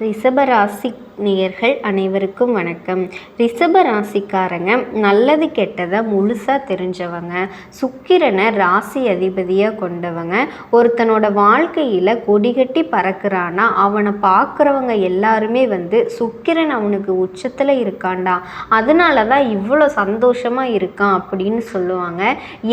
ரிஷபராசி நேயர்கள் அனைவருக்கும் வணக்கம். ரிஷப ராசிக்காரங்க நல்லது கெட்டதை முழுசாக தெரிஞ்சவங்க சுக்கிரனை ராசி அதிபதியாக கொண்டவங்க ஒருத்தனோட வாழ்க்கையில் கொடிகட்டி பறக்கிறான்னா அவனை பார்க்குறவங்க எல்லாருமே வந்து சுக்கிரன் அவனுக்கு உச்சத்தில் இருக்காண்டா அதனால தான் இவ்வளோ சந்தோஷமாக இருக்கான் அப்படின்னு சொல்லுவாங்க.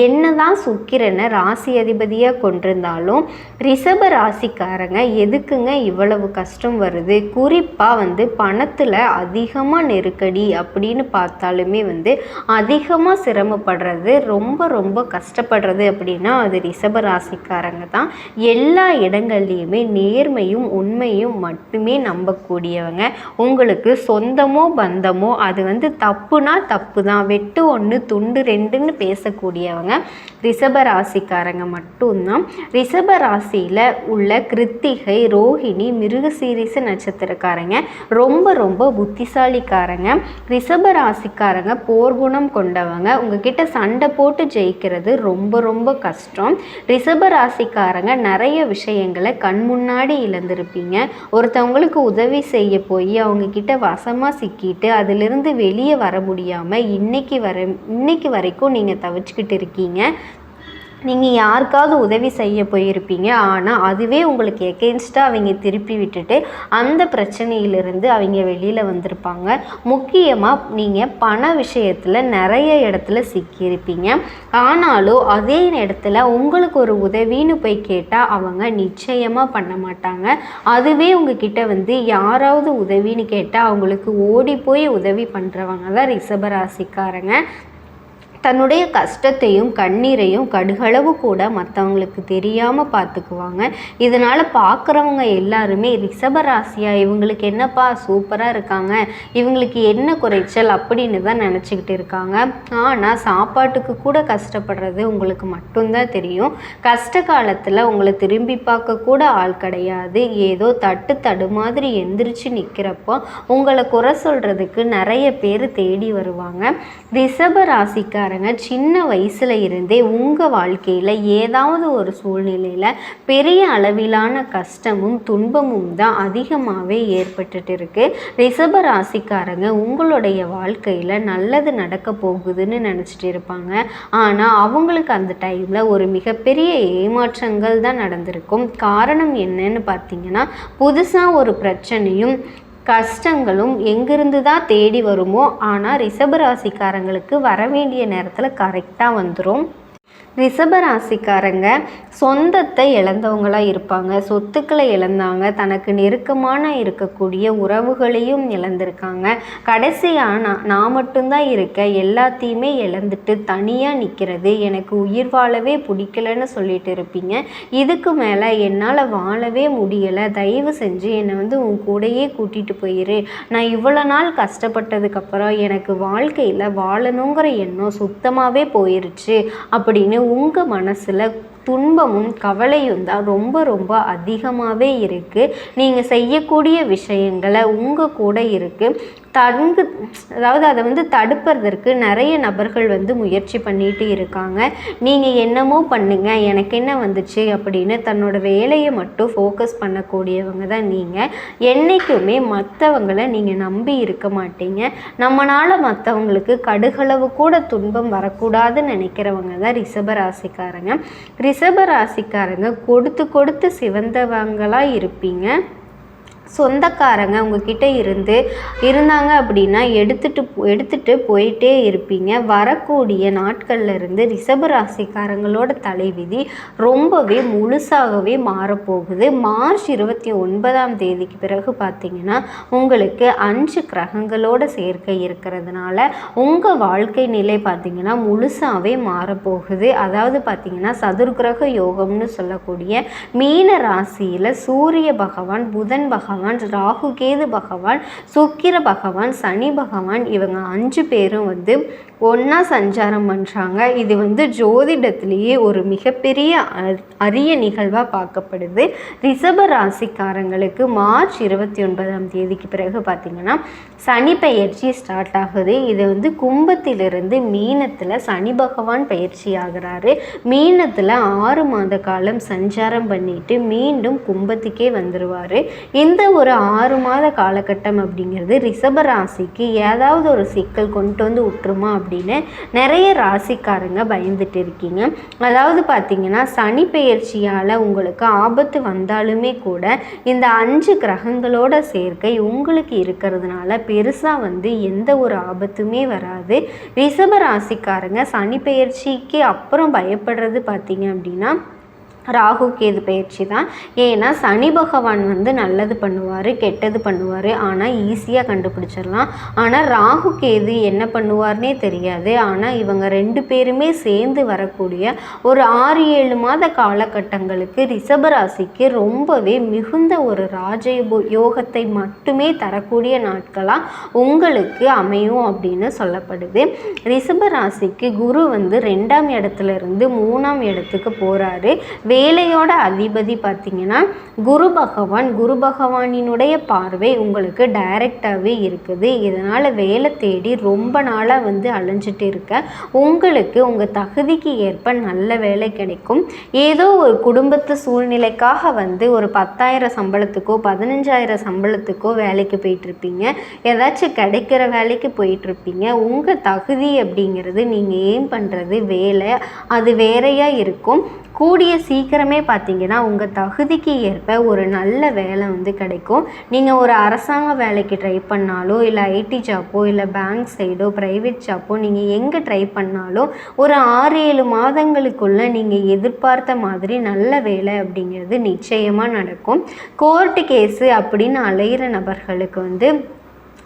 என்ன தான் சுக்கிரனை ராசி அதிபதியாக கொண்டிருந்தாலும் ரிஷப ராசிக்காரங்க எதுக்குங்க இவ்வளவு கஷ்டம் வருது? குறிப்பாக வந்து பணத்தில் அதிகமாக நெருக்கடி அப்படின்னு பார்த்தாலுமே வந்து அதிகமாக சிரமப்படுறது ரொம்ப ரொம்ப கஷ்டப்படுறது அப்படின்னா அது ரிஷப ராசிக்காரங்க தான். எல்லா இடங்கள்லையுமே நேர்மையும் உண்மையும் மட்டுமே நம்பக்கூடியவங்க. உங்களுக்கு சொந்தமோ பந்தமோ அது வந்து தப்புனா தப்பு தான். வெட்டு ஒன்று துண்டு ரெண்டுன்னு பேசக்கூடியவங்க ரிஷப ராசிக்காரங்க மட்டும்தான். ரிஷப ராசியில் உள்ள கிருத்திகை ரோஹிணி மிருகசீரிச நட்சத்திரக்காரங்க ரொம்ப ரொம்ப புத்திசாலிக்காரங்க ரிஷப ராசிக்காரங்க போர்க்குணம் கொண்டவங்க. உங்ககிட்ட சண்டை போட்டு ஜெயிக்கிறது ரொம்ப ரொம்ப கஷ்டம். ரிஷப ராசிக்காரங்க நிறைய விஷயங்களை கண் முன்னாடி இழந்திருப்பீங்க. ஒருத்தவங்களுக்கு உதவி செய்ய போய் அவங்கக்கிட்ட வசமாக சிக்கிட்டு அதிலிருந்து வெளியே வர முடியாமல் இன்னைக்கு வர இன்னைக்கு வரைக்கும் நீங்கள் தவிச்சுக்கிட்டு இருக்கீங்க. நீங்கள் யாருக்காவது உதவி செய்ய போயிருப்பீங்க. ஆனால் அதுவே உங்களுக்கு எகெயின்ஸ்டாக அவங்க திருப்பி விட்டுட்டு அந்த பிரச்சனையிலிருந்து அவங்க வெளியில் வந்திருப்பாங்க. முக்கியமாக நீங்கள் பண விஷயத்தில் நிறைய இடத்துல சிக்கியிருப்பீங்க. ஆனாலும் அதே இடத்துல உங்களுக்கு ஒரு உதவின்னு போய் கேட்டால் அவங்க நிச்சயமாக பண்ண மாட்டாங்க. அதுவே உங்ககிட்ட வந்து யாராவது உதவின்னு கேட்டால் அவங்களுக்கு ஓடி போய் உதவி பண்ணுறவங்க தான் ரிஷபராசிக்காரங்க தன்னுடைய கஷ்டத்தையும் கண்ணீரையும் கடுகளவு கூட மற்றவங்களுக்கு தெரியாமல் பார்த்துக்குவாங்க இதனால் பார்க்குறவங்க எல்லாருமே ரிஷபராசியா இவங்களுக்கு என்னப்பா சூப்பராக இருக்காங்க இவங்களுக்கு என்ன குறைச்சல் அப்படின்னு தான் நினச்சிக்கிட்டு இருக்காங்க. ஆனால் சாப்பாட்டுக்கு கூட கஷ்டப்படுறது உங்களுக்கு மட்டும்தான் தெரியும். கஷ்ட காலத்தில் உங்களை திரும்பி பார்க்க கூட ஆள் கிடையாது. ஏதோ தட்டு தடு மாதிரி எந்திரிச்சு நிற்கிறப்போ உங்களை குறை சொல்கிறதுக்கு நிறைய பேர் தேடி வருவாங்க. ரிஷப ராசிக்கார பாருங்க சின்ன வயசுல இருந்தே உங்கள் வாழ்க்கையில் ஏதாவது ஒரு சூழ்நிலையில் பெரிய அளவிலான கஷ்டமும் துன்பமும் தான் அதிகமாகவே ஏற்பட்டுட்டு இருக்கு. ரிஷப ராசிக்காரங்க உங்களுடைய வாழ்க்கையில் நல்லது நடக்க போகுதுன்னு நினச்சிட்டு இருப்பாங்க. ஆனால் அவங்களுக்கு அந்த டைமில் ஒரு மிகப்பெரிய ஏமாற்றங்கள் தான் நடந்திருக்கும். காரணம் என்னன்னு பார்த்தீங்கன்னா புதுசாக ஒரு பிரச்சனையும் கஷ்டங்களும் எங்கிருந்து தான் தேடி வருமோ? ஆனால் ரிஷபராசிக்காரங்களுக்கு வர வேண்டிய நேரத்தில் கரெக்டாக வந்துடும் ரிஷபராசிக்காரங்க சொந்தத்தை இழந்தவங்களாக இருப்பாங்க. சொத்துக்களை இழந்தாங்க. தனக்கு நெருக்கமான இருக்கக்கூடிய உறவுகளையும் இழந்திருக்காங்க. கடைசியாக நான் நான் மட்டும்தான் இருக்கேன். எல்லாத்தையுமே இழந்துட்டு தனியாக நிற்கிறது எனக்கு உயிர் வாழவே பிடிக்கலன்னு சொல்லிட்டு இருப்பீங்க. இதுக்கு மேலே என்னால் வாழவே முடியலை. தயவு செஞ்சு என்னை வந்து உன் கூடையே கூட்டிகிட்டு போயிரு. நான் இவ்வளோ நாள் கஷ்டப்பட்டதுக்கப்புறம் எனக்கு வாழ்க்கையில் வாழணுங்கிற எண்ணம் சுத்தமாகவே போயிருச்சு. அப்படின்னு உங்கள் மனசில் துன்பமும் கவலையும் தான் ரொம்ப ரொம்ப அதிகமாகவே இருக்குது நீங்கள் செய்யக்கூடிய விஷயங்களை உங்கள் கூட இருக்குது தங்கு அதாவது அதை வந்து தடுப்பதற்கு நிறைய நபர்கள் வந்து முயற்சி பண்ணிட்டு இருக்காங்க. நீங்கள் என்னமோ பண்ணுங்க எனக்கு என்ன வந்துச்சு அப்படின்னு தன்னோட வேலையை மட்டும் ஃபோக்கஸ் பண்ணக்கூடியவங்க தான் நீங்கள் என்றைக்குமே மற்றவங்களை நீங்கள் நம்பி இருக்க மாட்டீங்க. நம்மளால் மற்றவங்களுக்கு கடுகளவு கூட துன்பம் வரக்கூடாதுன்னு நினைக்கிறவங்க தான் ரிஷபராசிக்காரங்க ரிஷபராசிக்காரங்க கொடுத்து கொடுத்து சிவந்தவங்களாக இருப்பீங்க. சொந்தக்காரங்க உங்ககிட்ட இருந்து இருந்தாங்க அப்படின்னா எடுத்துட்டு எடுத்துட்டு போயிட்டே இருப்பீங்க. வரக்கூடிய நாட்கள்ல இருந்து ரிஷப ராசிக்காரங்களோட தலைவிதி ரொம்பவே முழுசாகவே மாறப்போகுது. மார்ச் இருபத்தி ஒன்பதாம் தேதிக்கு பிறகு பார்த்தீங்கன்னா உங்களுக்கு அஞ்சு கிரகங்களோட சேர்க்கை இருக்கிறதுனால உங்கள் வாழ்க்கை நிலை பார்த்தீங்கன்னா முழுசாகவே மாறப்போகுது. அதாவது பார்த்தீங்கன்னா சதுர்கிரக யோகம்னு சொல்லக்கூடிய மீன ராசியில் சூரிய பகவான் புதன் பகவான் பகவான் ராகு கேது பகவான் சுக்கிர பகவான் சனி பகவான் இவங்க அஞ்சு பேரும் வந்து ஒன்றா சஞ்சாரம் பண்ணுறாங்க இது வந்து ஜோதிடத்திலேயே ஒரு மிகப்பெரிய அ- அரிய நிகழ்வாக பார்க்கப்படுது. ரிஷப ராசிக்காரங்களுக்கு மார்ச் இருபத்தி ஒன்பதாம் தேதிக்கு பிறகு பார்த்திங்கன்னா சனி பயிற்சி ஸ்டார்ட் ஆகுது. இது வந்து கும்பத்திலிருந்து மீனத்தில் சனி பகவான் பயிற்சி ஆகிறாரு. மீனத்தில் ஆறு மாத காலம் சஞ்சாரம் பண்ணிட்டு மீண்டும் கும்பத்துக்கே வந்துடுவார் இந்த ஒரு ஆறு மாத காலகட்டம் அப்படிங்கிறது ரிஷப ராசிக்கு ஏதாவது ஒரு சிக்கல் கொண்டு வந்து விட்டுருமா அப்படின்னு நிறைய ராசிக்காரங்க பயந்துட்டு இருக்கீங்க. அதாவது பார்த்தீங்கன்னா சனி பெயர்ச்சியால் உங்களுக்கு ஆபத்து வந்தாலுமே கூட இந்த அஞ்சு கிரகங்களோட சேர்க்கை உங்களுக்கு இருக்கிறதுனால பெருசாக வந்து எந்த ஒரு ஆபத்துமே வராது. ரிஷப ராசிக்காரங்க சனி பெயர்ச்சிக்கு அப்புறம் பயப்படுறது பார்த்தீங்க அப்படின்னா ராகு கேது பயிற்சி தான். ஏன்னா சனி பகவான் வந்து நல்லது பண்ணுவார் கெட்டது பண்ணுவார். ஆனால் ஈஸியாக கண்டுபிடிச்சிடலாம். ஆனால் ராகு கேது என்ன பண்ணுவார்னே தெரியாது. ஆனால் இவங்க ரெண்டு பேருமே சேர்ந்து வரக்கூடிய ஒரு ஆறு ஏழு மாத காலகட்டங்களுக்கு ரிஷபராசிக்கு ரொம்பவே மிகுந்த ஒரு ராஜ யோகத்தை மட்டுமே தரக்கூடிய நாட்களாக உங்களுக்கு அமையும் அப்படின்னு சொல்லப்படுது. ரிஷபராசிக்கு குரு வந்து ரெண்டாம் இடத்துல இருந்து மூணாம் இடத்துக்கு போகிறாரு வேலையோட அதிபதி பார்த்திங்கன்னா குரு பகவான். குரு பகவானினுடைய பார்வை உங்களுக்கு டைரக்டாகவே இருக்குது. இதனால் வேலை தேடி ரொம்ப நாளாக வந்து அலைஞ்சிட்டு இருக்க. உங்களுக்கு உங்கள் தகுதிக்கு ஏற்ப நல்ல வேலை கிடைக்கும். ஏதோ ஒரு குடும்பத்து சூழ்நிலைக்காக வந்து ஒரு பத்தாயிரம் சம்பளத்துக்கோ பதினஞ்சாயிரம் சம்பளத்துக்கோ வேலைக்கு போயிட்டுருப்பீங்க. ஏதாச்சும் கிடைக்கிற வேலைக்கு போயிட்டுருப்பீங்க. உங்கள் தகுதி அப்படிங்கிறது நீங்கள் ஏம் பண்ணுறது வேலை அது வேறையாக இருக்கும். கூடிய சீக்கிரமே பார்த்தீங்கன்னா உங்கள் தகுதிக்கு ஏற்ப ஒரு நல்ல வேலை வந்து கிடைக்கும். நீங்கள் ஒரு அரசாங்க வேலைக்கு ட்ரை பண்ணாலோ இல்லை ஐடி ஜாப்போ இல்லை பேங்க் சைடோ ப்ரைவேட் ஜாப்போ நீங்கள் எங்கே ட்ரை பண்ணாலும் ஒரு ஆறு ஏழு மாதங்களுக்குள்ளே நீங்கள் எதிர்பார்த்த மாதிரி நல்ல வேலை அப்படிங்கிறது நிச்சயமாக நடக்கும். கோர்ட்டு கேஸு அப்படின்னு அலையிற நபர்களுக்கு வந்து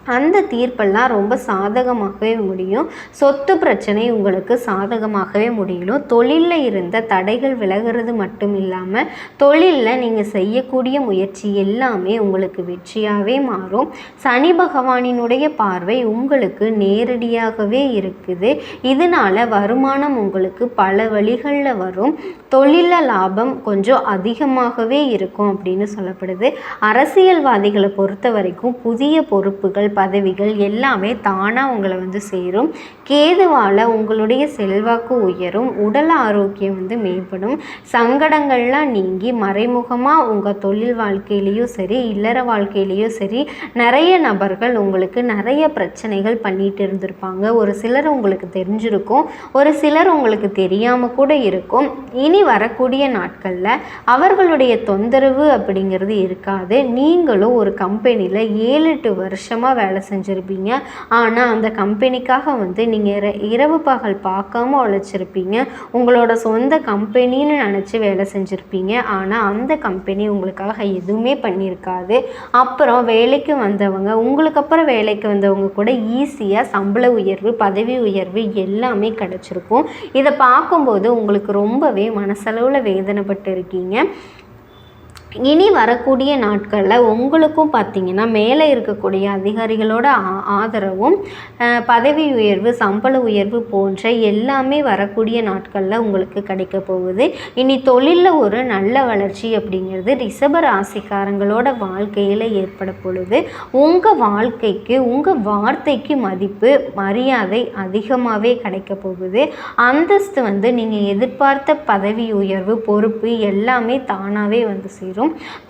அந்த தீர்ப்பெல்லாம் ரொம்ப சாதகமாகவே முடியும். சொத்து பிரச்சனை உங்களுக்கு சாதகமாகவே முடியும் தொழிலில் இருந்த தடைகள் விலகிறது மட்டும் இல்லாமல் தொழிலில் நீங்கள் செய்யக்கூடிய முயற்சி எல்லாமே உங்களுக்கு வெற்றியாகவே மாறும். சனி பகவானினுடைய பார்வை உங்களுக்கு நேரடியாகவே இருக்குது. இதனால் வருமானம் உங்களுக்கு பல வழிகளில் வரும். தொழிலில் லாபம் கொஞ்சம் அதிகமாகவே இருக்கும் அப்படின்னு சொல்லப்படுது. அரசியல்வாதிகளை பொறுத்த வரைக்கும் புதிய பொறுப்புகள் பதவிகள் எல்லாமே தானாக உங்களை வந்து சேரும். கேதுவால் உங்களுடைய செல்வாக்கு உயரும். உடல் ஆரோக்கியம் வந்து மேம்படும். சங்கடங்கள்லாம் நீங்கி மறைமுகமாக உங்கள் தொழில் வாழ்க்கையிலையும் சரி இல்லற வாழ்க்கையிலையும் சரி நிறைய நபர்கள் உங்களுக்கு நிறைய பிரச்சனைகள் பண்ணிட்டு இருந்திருப்பாங்க. ஒரு சிலர் உங்களுக்கு தெரிஞ்சிருக்கும். ஒரு சிலர் உங்களுக்கு தெரியாமல் கூட இருக்கும். இனி வரக்கூடிய நாட்களில் அவர்களுடைய தொந்தரவு அப்படிங்கிறது இருக்காது. நீங்களும் ஒரு கம்பெனியில் ஏழு எட்டு வருஷமாக வேலை செஞ்சுருப்பீங்க. ஆனால் அந்த கம்பெனிக்காக வந்து நீங்கள் இரவு பகல் பார்க்காம உழைச்சிருப்பீங்க. உங்களோட சொந்த கம்பெனின்னு நினச்சி வேலை செஞ்சுருப்பீங்க. ஆனால் அந்த கம்பெனி உங்களுக்காக எதுவுமே பண்ணியிருக்காது. அப்புறம் வேலைக்கு வந்தவங்க உங்களுக்கு அப்புறம் வேலைக்கு வந்தவங்க கூட ஈஸியாக சம்பள உயர்வு பதவி உயர்வு எல்லாமே கிடச்சிருக்கும். இதை பார்க்கும்போது உங்களுக்கு ரொம்பவே மனசளவில் வேதனைப்பட்டு இருக்கீங்க இனி வரக்கூடிய நாட்களில் உங்களுக்கும் பார்த்திங்கன்னா மேலே இருக்கக்கூடிய அதிகாரிகளோட ஆ- ஆதரவும் பதவி உயர்வு சம்பள உயர்வு போன்ற எல்லாமே வரக்கூடிய நாட்களில் உங்களுக்கு கிடைக்க போகுது. இனி தொழிலில் ஒரு நல்ல வளர்ச்சி அப்படிங்கிறது ரிஷப ராசிக்காரங்களோட வாழ்க்கையில் ஏற்பட பொழுது உங்கள் வாழ்க்கைக்கு உங்கள் வார்த்தைக்கு மதிப்பு மரியாதை அதிகமாகவே கிடைக்க போகுது. அந்தஸ்து வந்து நீங்கள் எதிர்பார்த்த பதவி உயர்வு பொறுப்பு எல்லாமே தானாகவே வந்து சேரும்.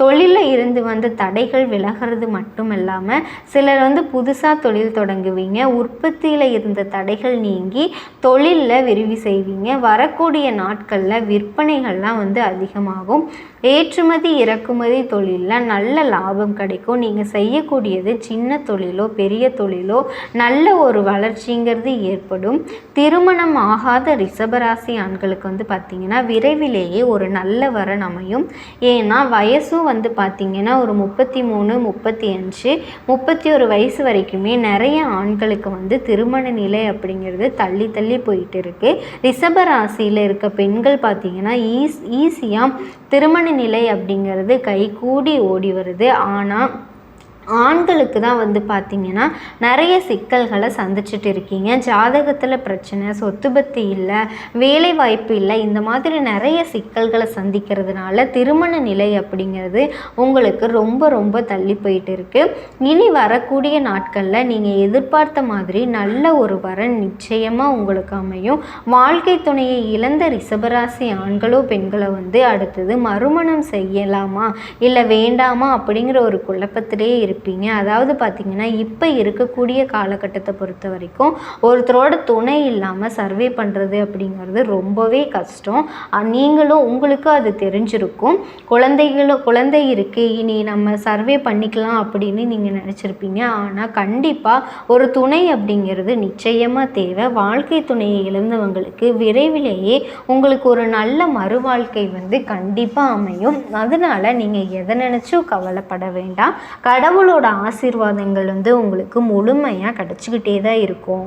தொழிலில் இருந்து வந்த தடைகள் விலகிறது மட்டும் இல்லாமல் சிலர் வந்து புதுசாக தொழில் தொடங்குவீங்க உற்பத்தியில் இருந்த தடைகள் நீங்கி தொழிலில் விரிவு செய்வீங்க வரக்கூடிய நாட்களில் விற்பனைகள்லாம் வந்து அதிகமாகும். ஏற்றுமதி இறக்குமதி தொழிலில் நல்ல லாபம் கிடைக்கும். நீங்கள் செய்யக்கூடியது சின்ன தொழிலோ பெரிய தொழிலோ நல்ல ஒரு வளர்ச்சிங்கிறது ஏற்படும். திருமணம் ஆகாத ரிஷபராசி ஆண்களுக்கு வந்து பார்த்திங்கன்னா விரைவிலேயே ஒரு நல்ல வரன் அமையும். ஏன்னா வயசும் வந்து பார்த்திங்கன்னா ஒரு முப்பத்தி மூணு முப்பத்தி அஞ்சு முப்பத்தி ஒரு வயசு வரைக்குமே நிறைய ஆண்களுக்கு வந்து திருமண நிலை அப்படிங்கிறது தள்ளி தள்ளி போயிட்டு இருக்குது ரிஷப ராசியில் இருக்க பெண்கள் பார்த்திங்கன்னா ஈஸ் ஈஸியாக திருமண நிலை அப்படிங்கிறது கைகூடி ஓடி வருது. ஆனால் ஆண்களுக்கு தான் வந்து பார்த்திங்கன்னா நிறைய சிக்கல்களை சந்திச்சுட்டு இருக்கீங்க. ஜாதகத்தில் பிரச்சனை சொத்து பத்தி இல்லை வேலை வாய்ப்பு இல்லை இந்த மாதிரி நிறைய சிக்கல்களை சந்திக்கிறதுனால திருமண நிலை அப்படிங்கிறது உங்களுக்கு ரொம்ப ரொம்ப தள்ளி போயிட்டு இருக்கு. இனி வரக்கூடிய நாட்களில் நீங்கள் எதிர்பார்த்த மாதிரி நல்ல ஒரு வரன் நிச்சயமாக உங்களுக்கு அமையும். வாழ்க்கை துணையை இழந்த ரிஷபராசி ஆண்களோ பெண்களோ வந்து அடுத்தது மறுமணம் செய்யலாமா? இல்லை வேண்டாமா? அப்படிங்கிற ஒரு குழப்பத்திலே இருப்பீங்க. அதாவது பார்த்தீங்கன்னா இப்போ இருக்கக்கூடிய காலகட்டத்தை பொறுத்த வரைக்கும் ஒருத்தரோட துணை இல்லாமல் சர்வே பண்ணுறது அப்படிங்கிறது ரொம்பவே கஷ்டம். நீங்களும் உங்களுக்கும் அது தெரிஞ்சிருக்கும். குழந்தைகளும் குழந்தை இருக்குது இனி நம்ம சர்வே பண்ணிக்கலாம் அப்படின்னு நீங்கள் நினச்சிருப்பீங்க. ஆனால் கண்டிப்பாக ஒரு துணை அப்படிங்கிறது நிச்சயமாக தேவை. வாழ்க்கை துணையை இழந்தவங்களுக்கு விரைவிலேயே உங்களுக்கு ஒரு நல்ல மறுவாழ்க்கை வந்து கண்டிப்பாக அமையும். அதனால் நீங்கள் எதை நினச்சும் கவலைப்பட வேண்டாம். கடவுளோட ஆசீர்வாதங்கள் வந்து உங்களுக்கு முழுமையாக கிடச்சிக்கிட்டே தான் இருக்கும்.